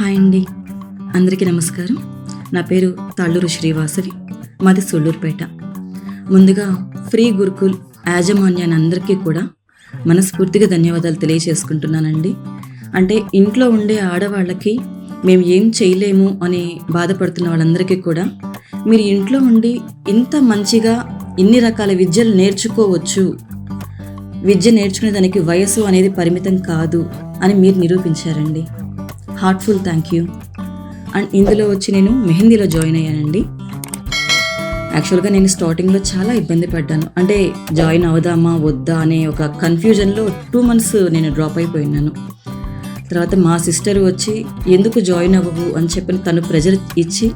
Hi అండి. అందరికీ నమస్కారం. నా పేరు తాళ్ళూరు శ్రీవాసవి మాది సొల్లూరుపేట. ముందుగా ఫ్రీ గురుకుల్ యాజమాన్యాన్ని అందరికీ కూడా మనస్ఫూర్తిగా ధన్యవాదాలు తెలియజేసుకుంటున్నానండి. అంటే ఇంట్లో ఉండే ఆడవాళ్ళకి మేము ఏం చేయలేము అని బాధపడుతున్న వాళ్ళందరికీ కూడా మీరు ఇంట్లో ఉండి ఇంత మంచిగా ఇన్ని రకాల విద్యలు నేర్చుకోవచ్చు. విద్య నేర్చుకునే దానికి వయసు అనేది పరిమితం కాదు అని మీరు నిరూపించారండి. హార్ట్ఫుల్ థ్యాంక్ యూ అండ్ ఇందులో వచ్చి నేను మెహందీలో జాయిన్ అయ్యానండి. యాక్చువల్గా నేను స్టార్టింగ్లో చాలా ఇబ్బంది పడ్డాను. అంటే జాయిన్ అవుదామా వద్దా అనే ఒక కన్ఫ్యూజన్లో టూ మంత్స్ నేను డ్రాప్ అయిపోయినాను. తర్వాత మా సిస్టర్ వచ్చి ఎందుకు జాయిన్ అవ్వవు? అని చెప్పి తను ప్రెజర్ ఇచ్చి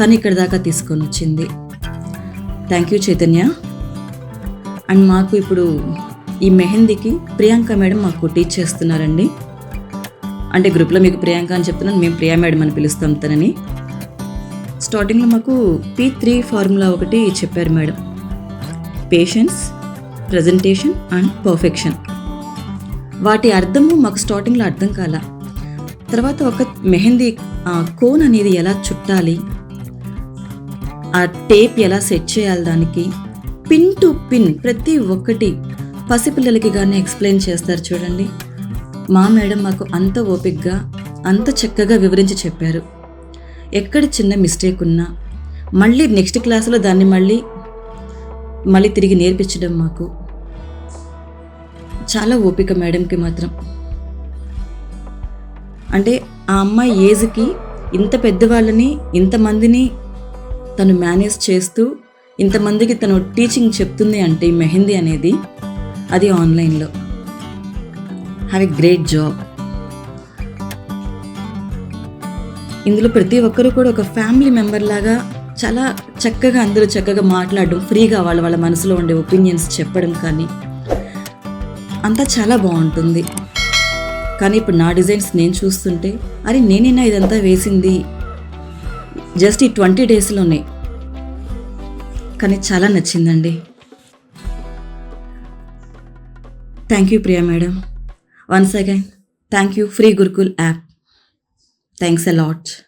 తను ఇక్కడ దాకా తీసుకొని వచ్చింది. Thank you Chaitanya. అండ్ మాకు ఇప్పుడు ఈ మెహందీకి ప్రియాంక మేడం మాకు టీచ్ చేస్తున్నారండి. అంటే గ్రూప్లో మీకు ప్రియాంక అని చెప్తున్నాను మేము ప్రియా మేడం అని పిలుస్తాం తనని. స్టార్టింగ్లో మాకు పీ త్రీ ఫార్ములా ఒకటి చెప్పారు madam. Patience presentation and perfection వాటి అర్థము మాకు స్టార్టింగ్లో అర్థం కాల. తర్వాత ఒక మెహందీ ఆ, కోన్ అనేది ఎలా చుట్టాలి? ఆ టేప్ ఎలా సెట్ చేయాలి దానికి? పిన్ టు పిన్ ప్రతి ఒక్కటి పసిపిల్లలకి కానీ ఎక్స్ప్లెయిన్ చేస్తారు చూడండి. మా మేడం మాకు అంత ఓపిక్గా అంత చక్కగా వివరించి చెప్పారు. ఎక్కడ చిన్న మిస్టేక్ ఉన్నా మళ్ళీ నెక్స్ట్ క్లాసులో దాన్ని మళ్ళీ మళ్ళీ తిరిగి నేర్పించడం మాకు చాలా ఓపిక మేడంకి మాత్రం. అంటే ఆ అమ్మాయి ఏజ్కి ఇంత పెద్దవాళ్ళని ఇంతమందిని తను మేనేజ్ చేస్తూ ఇంతమందికి తను టీచింగ్ చెప్తుంది అంటే మెహందీ అనేది అది ఆన్లైన్లో. హ్యావ్ ఎ గ్రేట్ జాబ్ ఇందులో ప్రతి ఒక్కరూ కూడా ఒక ఫ్యామిలీ మెంబర్ లాగా చాలా చక్కగా అందరూ చక్కగా మాట్లాడడం ఫ్రీగా వాళ్ళ వాళ్ళ మనసులో ఉండే ఒపీనియన్స్ చెప్పడం కానీ అంతా చాలా బాగుంటుంది. కానీ ఇప్పుడు నా డిజైన్స్ నేను చూస్తుంటే అరే నేనేనా ఇదంతా వేసింది? జస్ట్ ఈ ట్వంటీ డేస్లోనే కానీ చాలా నచ్చిందండి. Thank you Priya madam. Once again, thank you, Free Gurukul app. Thanks a lot.